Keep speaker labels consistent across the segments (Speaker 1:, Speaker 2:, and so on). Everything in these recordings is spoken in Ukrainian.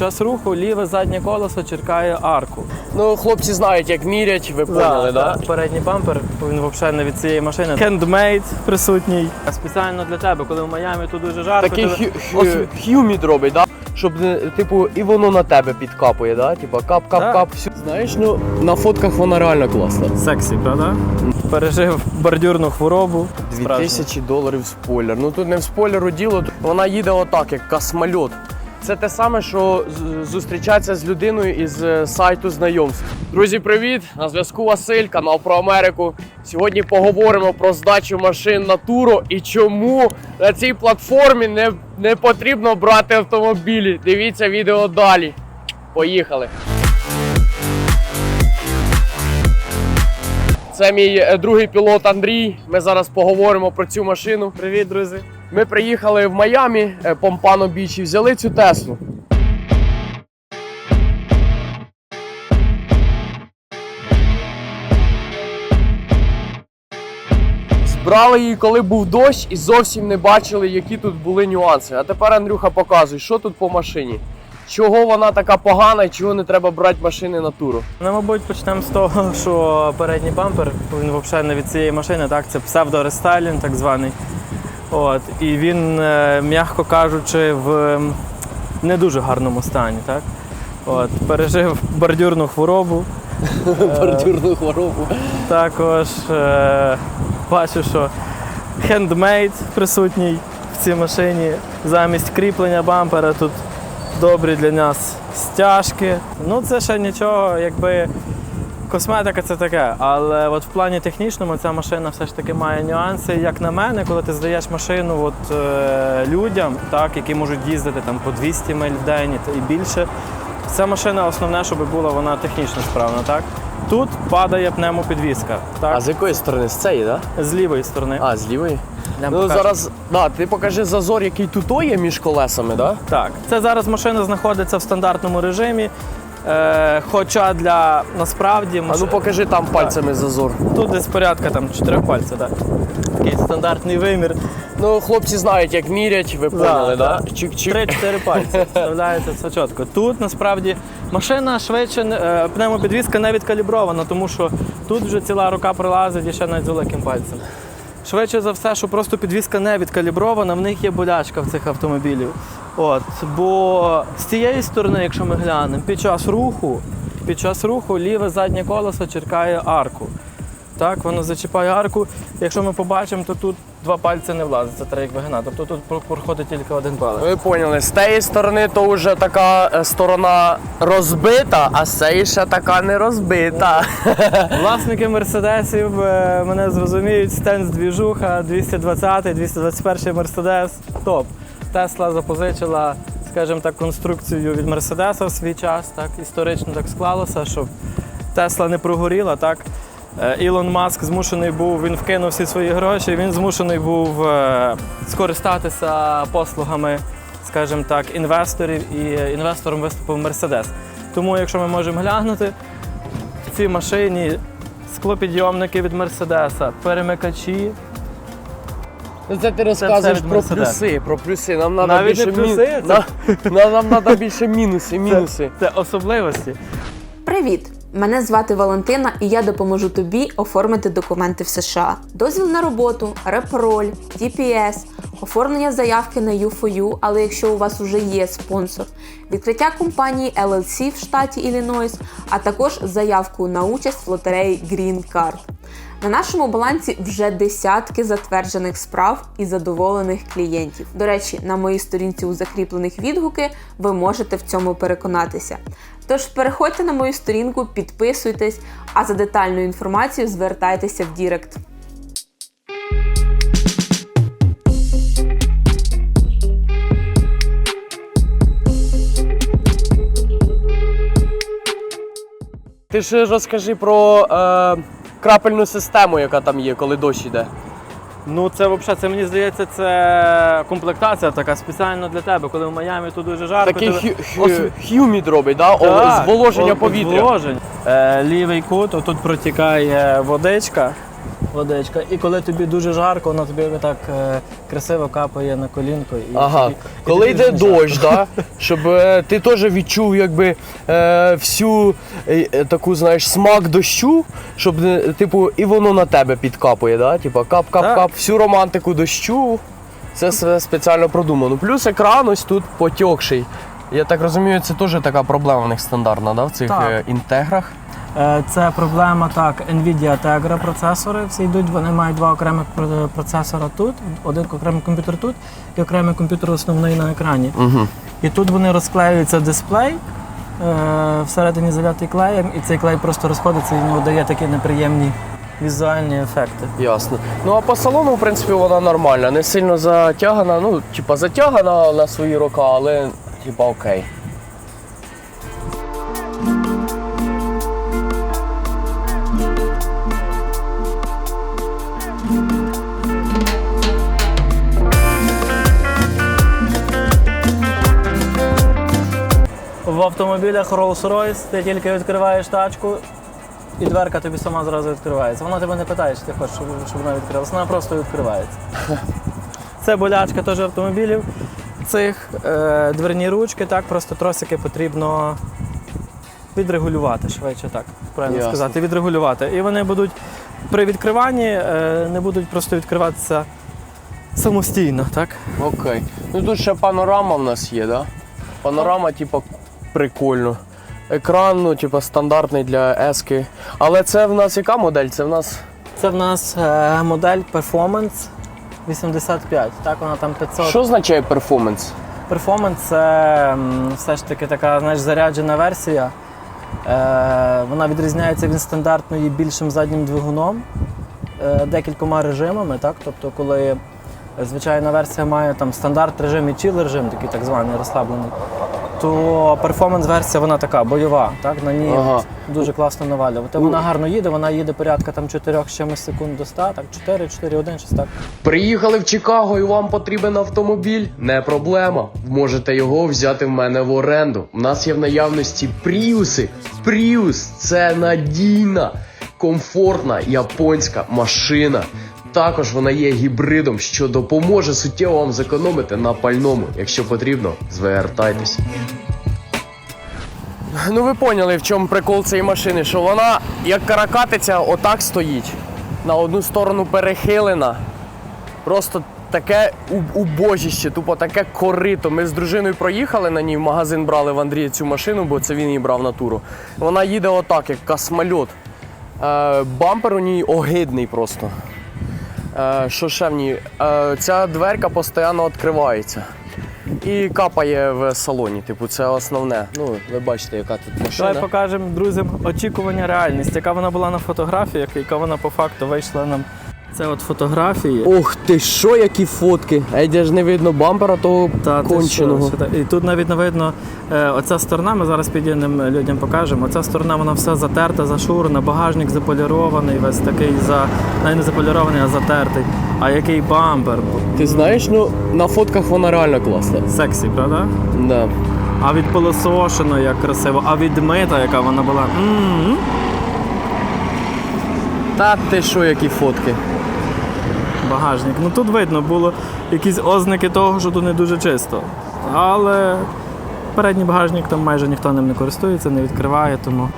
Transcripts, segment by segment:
Speaker 1: Час руху ліве заднє колесо черкає арку.
Speaker 2: Ну, хлопці знають, як мірять, ви поняли, да?
Speaker 1: Передній бампер, він взагалі не від цієї машини. Хендмейд присутній. Спеціально для тебе, коли в Майамі тут дуже жарко.
Speaker 2: Такий
Speaker 1: тебе-
Speaker 2: хю- хю- хюмід робить, да? Щоб, типу, і воно на тебе підкапує, да? Типа кап-кап-кап. всю- Знаєш, ну на фотках вона реально класна.
Speaker 1: Сексі, правда? Пережив бордюрну хворобу. Справжню.
Speaker 2: 2000 доларів спойлер. Ну тут не в спойлеру діло, вона їде отак, як космольот. Це те саме, що зустрічатися з людиною із е, сайту знайомств. Друзі, привіт! На зв'язку Василь, канал про Америку. Сьогодні поговоримо про здачу машин на туру і чому на цій платформі не, не потрібно брати автомобілі. Дивіться відео далі. Поїхали! Це мій е, другий пілот Андрій. Ми зараз поговоримо про цю машину.
Speaker 1: Привіт, друзі.
Speaker 2: Ми приїхали в Майамі, е, Помпано Біч, і взяли цю Теслу. Збрали її, коли був дощ, і зовсім не бачили, які тут були нюанси. А тепер Андрюха показує, що тут по машині. Чого вона така погана і чого не треба брати машини на туру.
Speaker 1: Ну, мабуть, почнемо з того, що передній бампер, він взагалі не від цієї машини, так? Це псевдорестайлінг так званий. От. І він, е, м'яко кажучи, в не дуже гарному стані. Так? От. Пережив бордюрну хворобу.
Speaker 2: Бордюрну хворобу.
Speaker 1: Також е, бачу, що хендмейд присутній в цій машині. Замість кріплення бампера тут добрі для нас стяжки. Ну, це ще нічого, якби косметика це таке. Але от в плані технічному ця машина все ж таки має нюанси. Як на мене, коли ти здаєш машину от, е, людям, так, які можуть їздити там, по 200 миль в день і- і більше. Ця машина основне, щоб була вона технічно справна. Так? Тут падає пневмопідвізка. Так?
Speaker 2: А з якої сторони? З цієї, так? Да?
Speaker 1: З лівої сторони.
Speaker 2: А, з лівої? Ну зараз, да, ти покажи зазор, який тут є між колесами, да?
Speaker 1: Так, це зараз машина знаходиться в стандартному режимі. Е, хоча для насправді
Speaker 2: А ну покажи там пальцями зазор.
Speaker 1: тут десь порядка там 4 пальця, так. Такий стандартний вимір.
Speaker 2: Ну, хлопці знають, як мірять, ви поняли, да?
Speaker 1: да.
Speaker 2: Чик-чик.
Speaker 1: 3-4 пальці. Вставляється все чітко. Тут насправді машина швидше е, пневмопідвізка не відкалібрована, тому що тут вже ціла рука пролазить і ще навіть з великим пальцем. Швидше за все, що просто підвізка не відкалібрована, в них є болячка в цих автомобілів. От, бо з цієї сторони, якщо ми глянемо, під час руху, під час руху ліве заднє колесо черкає арку. Так, воно зачіпає арку. Якщо ми побачимо, то тут два пальці не влазить, це треба як вигинати. Тобто тут проходить тільки один палець.
Speaker 2: Ви поняли, з тієї сторони то вже така е, сторона розбита, а з цієї ще така не розбита.
Speaker 1: Власники мерседесів е, мене зрозуміють, стенс двіжуха, 220, 221 мерседес. Топ. Тесла запозичила, скажімо так, конструкцію від Мерседеса в свій час. Так, історично так склалося, щоб Тесла не прогоріла. Так. Е, Ілон Маск змушений був, він вкинув всі свої гроші, він змушений був е, скористатися послугами, скажімо так, інвесторів і е, інвестором виступив Мерседес. Тому, якщо ми можемо глянути, в цій машині склопідйомники від Мерседеса, перемикачі.
Speaker 2: Ну, Це ти розказуєш про плюси, про плюси. Нам треба
Speaker 1: Навіть
Speaker 2: більше
Speaker 1: плюси,
Speaker 2: На- на- Нам треба більше мінуси, мінуси.
Speaker 1: Це особливості.
Speaker 3: Привіт! Мене звати Валентина, і я допоможу тобі оформити документи в США. Дозвіл на роботу, репроль, TPS, оформлення заявки на U4U, але якщо у вас вже є спонсор, відкриття компанії LLC в штаті Іллінойс, а також заявку на участь в лотереї Green Card. На нашому балансі вже десятки затверджених справ і задоволених клієнтів. До речі, на моїй сторінці у закріплених відгуки ви можете в цьому переконатися. Тож переходьте на мою сторінку, підписуйтесь, а за детальною інформацією звертайтеся в Дірект.
Speaker 2: Ти ж розкажи про е, крапельну систему, яка там є, коли дощ йде.
Speaker 1: Ну це взагалі, це мені здається, це комплектація така спеціально для тебе. Коли в Майамі тут дуже жарко.
Speaker 2: Такий
Speaker 1: тебе-
Speaker 2: хю- хю- хюмід робить, да? О, зволоження повітря.
Speaker 1: зволоження. Е, лівий кут, отут протікає водичка. Водичка. І коли тобі дуже жарко, воно тобі так е, красиво капає на колінко. І,
Speaker 2: Ага,
Speaker 1: і- і
Speaker 2: коли
Speaker 1: тобі
Speaker 2: йде
Speaker 1: вже не
Speaker 2: дощ, да? щоб е, ти теж відчув якби е, всю е, е, таку, знаєш, смак дощу, щоб не- типу, і воно на тебе підкапує, да? Типа кап-кап-кап, всю романтику дощу. Це все спеціально продумано. Плюс екран ось тут потьокший. Я так розумію, це теж така проблема в них стандартна, да? в цих
Speaker 1: Так.
Speaker 2: е, інтеграх.
Speaker 1: Е, Це проблема так. Nvidia Tegra процесори всі йдуть. Вони мають два окремих процесора тут, один окремий комп'ютер тут і окремий комп'ютер основний на екрані.
Speaker 2: Угу.
Speaker 1: І тут вони розклеюються дисплей. е, Всередині залятий клеєм, і цей клей просто розходиться і дає такі неприємні візуальні ефекти.
Speaker 2: Ясно. Ну а по салону, в принципі, вона нормальна, не сильно затягана. Ну, типа затягана на свої роки, але типа окей.
Speaker 1: Автомобілях Rolls-Royce ти тільки відкриваєш тачку, і дверка тобі сама зразу відкривається. Вона тебе не питає, чи ти хочеш, щоб, вона відкрилася. Вона просто відкривається. Це болячка теж автомобілів. Цих е, дверні ручки, так, просто тросики потрібно відрегулювати, швидше так, правильно
Speaker 2: Ясно.
Speaker 1: сказати, відрегулювати. І вони будуть при відкриванні е, не будуть просто відкриватися самостійно, так?
Speaker 2: Окей. Ну тут ще панорама в нас є, да? Панорама, типа, прикольно. Екран, ну, типа, стандартний для ески. Але це в нас яка модель? Це в нас.
Speaker 1: Це в нас е, модель Performance 85. Так, вона там 500.
Speaker 2: Що означає перформанс?
Speaker 1: Performance це м, все ж таки така знаєш, заряджена версія. Е, вона відрізняється від стандартної більшим заднім двигуном е, декількома режимами. Так? Тобто, коли звичайна версія має там стандарт режим і чіл режим, такий так званий розслаблений, то перформанс-версія вона така бойова. Так? На ній
Speaker 2: Ага.
Speaker 1: дуже класно навалювати. Вона гарно їде, вона їде порядка там 4 з чимось секунд до 100, так 4, 4, 1, щось так.
Speaker 2: Приїхали в Чикаго і вам потрібен автомобіль? Не проблема. Можете його взяти в мене в оренду. У нас є в наявності пріуси. Пріус це надійна, комфортна японська машина. Також вона є гібридом, що допоможе суттєво вам зекономити на пальному. Якщо потрібно, звертайтеся. Ну ви поняли, в чому прикол цієї машини, що вона як каракатиця отак стоїть. На одну сторону перехилена. Просто таке убожіще, тупо таке корито. Ми з дружиною проїхали на ній, в магазин брали в Андрія цю машину, бо це він її брав на туру. Вона їде отак, як космольот. Е, бампер у ній огидний просто. Е, що ще в ній? Е, ця дверка постійно відкривається. І капає в салоні. Типу, це основне. Ну, ви бачите, яка тут машина.
Speaker 1: Давай покажемо друзям очікування реальність, яка вона була на фотографіях, яка вона по факту вийшла нам. Це от фотографії.
Speaker 2: Ох ти що, які фотки! А ж не видно бампера того
Speaker 1: Та,
Speaker 2: конченого.
Speaker 1: що, що І тут навіть не видно е, оця сторона, ми зараз підійдемо людям покажемо. Оця сторона вона вся затерта, зашурена, багажник заполірований, весь такий за навіть не заполірований, а затертий. А який бампер?
Speaker 2: Ти знаєш, ну на фотках вона реально класна.
Speaker 1: Сексі, правда?
Speaker 2: Да.
Speaker 1: А відполосошено, як красиво, а відмита, яка вона була. М-м-м.
Speaker 2: Та ти що, які фотки?
Speaker 1: Багажник. Ну тут видно було якісь ознаки того, що тут не дуже чисто. Але передній багажник там майже ніхто ним не користується, не відкриває, тому.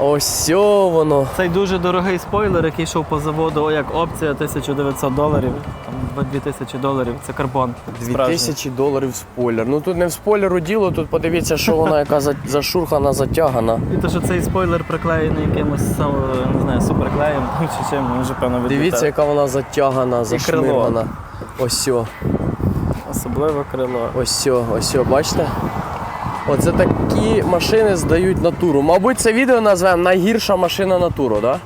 Speaker 2: Ось воно.
Speaker 1: Цей дуже дорогий спойлер, який йшов по заводу як опція 1900 доларів, там 2000 доларів. Це карбон. справжній.
Speaker 2: 2000 доларів спойлер. Ну тут не в спойлеру діло, тут подивіться, що вона яка зашурхана, затягана.
Speaker 1: І те, що цей спойлер приклеєний якимось сам, не знаю, суперклеєм чи чим, він вже певно відлітає.
Speaker 2: Дивіться, яка вона затягана, зашмиргана. Ось о,
Speaker 1: Особливо крило.
Speaker 2: ось о, ось бачите? Оце такі машини здають на туру. Мабуть, це відео назвемо найгірша машина на туру, так?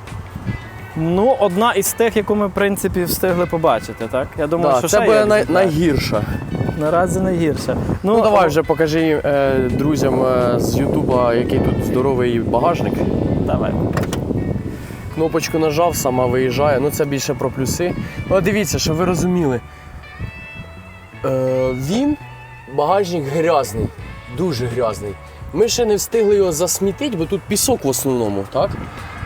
Speaker 1: Ну, одна із тих, яку ми, в принципі, встигли побачити, так? Я думаю,
Speaker 2: Да?
Speaker 1: що
Speaker 2: це
Speaker 1: ще
Speaker 2: буде
Speaker 1: є
Speaker 2: най-
Speaker 1: результат.
Speaker 2: найгірша.
Speaker 1: Наразі найгірше.
Speaker 2: Ну, давай вже покажи е, друзям е, з Ютуба, який тут здоровий багажник.
Speaker 1: Давай.
Speaker 2: Кнопочку нажав, сама виїжджає. Ну це більше про плюси. Ну, дивіться, щоб ви розуміли. Е, він багажник грязний, дуже грязний. Ми ще не встигли його засмітити, бо тут пісок в основному, так?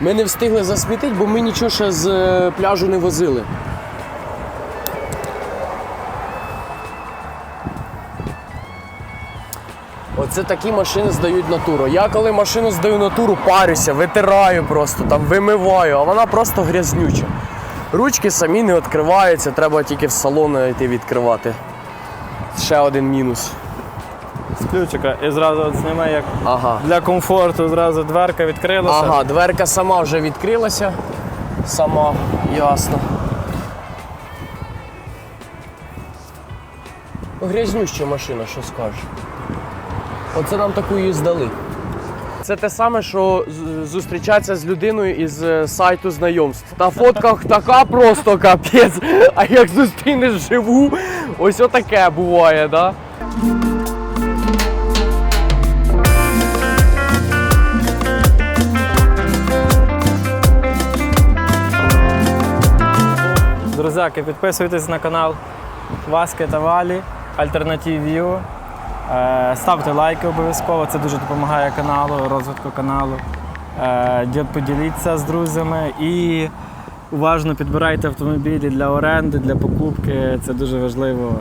Speaker 2: Ми не встигли засмітити, бо ми нічого ще з е, пляжу не возили. Оце такі машини здають на туру. Я коли машину здаю на туру, парюся, витираю просто, там вимиваю, а вона просто грязнюча. Ручки самі не відкриваються, треба тільки в салон йти відкривати. Ще один мінус.
Speaker 1: З ключика і зразу от зніми, як
Speaker 2: Ага.
Speaker 1: для комфорту, зразу дверка відкрилася.
Speaker 2: Ага, дверка сама вже відкрилася. Сама, ясно. Ну, Грязнюща машина, що скажеш. Оце нам таку її здали. Це те саме, що з- зустрічатися з людиною із е, сайту знайомств. На фотках така просто капець, а як зустрінеш живу, ось отаке буває, да?
Speaker 1: Друзяки, підписуйтесь на канал Васки та Валі, Альтернатив View. Е, Ставте лайки обов'язково, це дуже допомагає каналу, розвитку каналу. Е, Поділіться з друзями і уважно підбирайте автомобілі для оренди, для покупки. Це дуже важливо,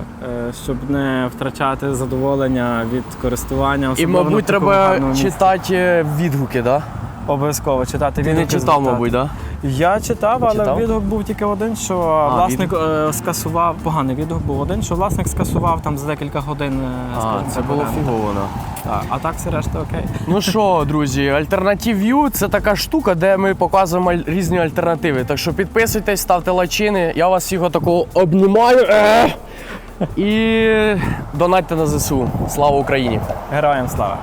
Speaker 1: е, щоб не втрачати задоволення від користування.
Speaker 2: І,
Speaker 1: на
Speaker 2: мабуть,
Speaker 1: такому
Speaker 2: треба
Speaker 1: гарному місці.
Speaker 2: читати відгуки, да?
Speaker 1: Обов'язково читати
Speaker 2: Ти не
Speaker 1: відгуки,
Speaker 2: читав,
Speaker 1: звертати.
Speaker 2: мабуть, да?
Speaker 1: Я читав, але
Speaker 2: Читав?
Speaker 1: відгук був тільки один, що власник е, скасував. Поганий відгук був один, що власник скасував там за декілька годин. е,
Speaker 2: А, це було фігово.
Speaker 1: Так, а так все решта окей.
Speaker 2: Ну що, друзі, View – це така штука, де ми показуємо різні альтернативи. Так що підписуйтесь, ставте лайчини. Я вас всіх отакого обнімаю. Е! І донатьте на ЗСУ. Слава Україні!
Speaker 1: Героям слава!